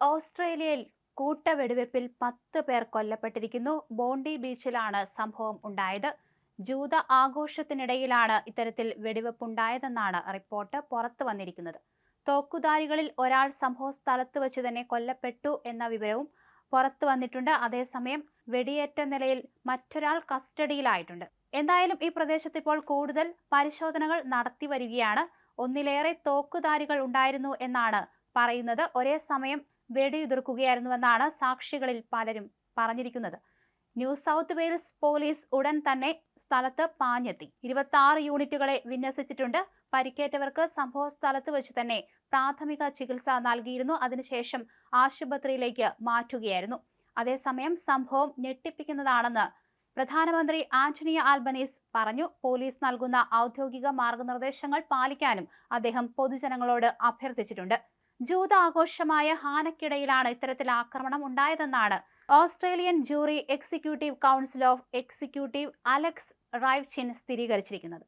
ഓസ്ട്രേലിയയിൽ കൂട്ട വെടിവെപ്പിൽ പത്ത് പേർ കൊല്ലപ്പെട്ടിരിക്കുന്നു. ബോണ്ടി ബീച്ചിലാണ് സംഭവം ഉണ്ടായത്. ജൂത ആഘോഷത്തിനിടയിലാണ് ഇത്തരത്തിൽ വെടിവെപ്പുണ്ടായതെന്നാണ് റിപ്പോർട്ട് പുറത്തു വന്നിരിക്കുന്നത്. തോക്കുധാരികളിൽ ഒരാൾ സംഭവ സ്ഥലത്ത് വെച്ച് തന്നെ കൊല്ലപ്പെട്ടു എന്ന വിവരവും പുറത്തു വന്നിട്ടുണ്ട്. അതേസമയം വെടിയേറ്റ നിലയിൽ മറ്റൊരാൾ കസ്റ്റഡിയിലായിട്ടുണ്ട്. എന്തായാലും ഈ പ്രദേശത്ത് ഇപ്പോൾ കൂടുതൽ പരിശോധനകൾ നടത്തി വരികയാണ്. ഒന്നിലേറെ തോക്കുധാരികൾ ഉണ്ടായിരുന്നു എന്നാണ് പറയുന്നത്. ഒരേ സമയം വെടിയുതിർക്കുകയായിരുന്നുവെന്നാണ് സാക്ഷികളിൽ പലരും പറഞ്ഞിരിക്കുന്നത്. ന്യൂ സൗത്ത് വെയിൽസ് പോലീസ് ഉടൻ തന്നെ സ്ഥലത്ത് പാഞ്ഞെത്തി. ഇരുപത്തി ആറ് യൂണിറ്റുകളെ വിന്യസിച്ചിട്ടുണ്ട്. പരിക്കേറ്റവർക്ക് സംഭവ സ്ഥലത്ത് വെച്ച് തന്നെ പ്രാഥമിക ചികിത്സ നൽകിയിരുന്നു. അതിനുശേഷം ആശുപത്രിയിലേക്ക് മാറ്റുകയായിരുന്നു. അതേസമയം സംഭവം ഞെട്ടിപ്പിക്കുന്നതാണെന്ന് പ്രധാനമന്ത്രി ആന്റണി ആൽബനീസ് പറഞ്ഞു. പോലീസ് നൽകുന്ന ഔദ്യോഗിക മാർഗനിർദ്ദേശങ്ങൾ പാലിക്കാനും അദ്ദേഹം പൊതുജനങ്ങളോട് അഭ്യർത്ഥിച്ചിട്ടുണ്ട്. ജൂത ആഘോഷമായ ഹാനക്കിടയിലാണ് ഇത്തരത്തിൽ ആക്രമണം ഉണ്ടായതെന്നാണ്. Australian Jewry executive council of executive Alex Ryvchin സ്ഥിരീകരിച്ചിരിക്കുന്നത്.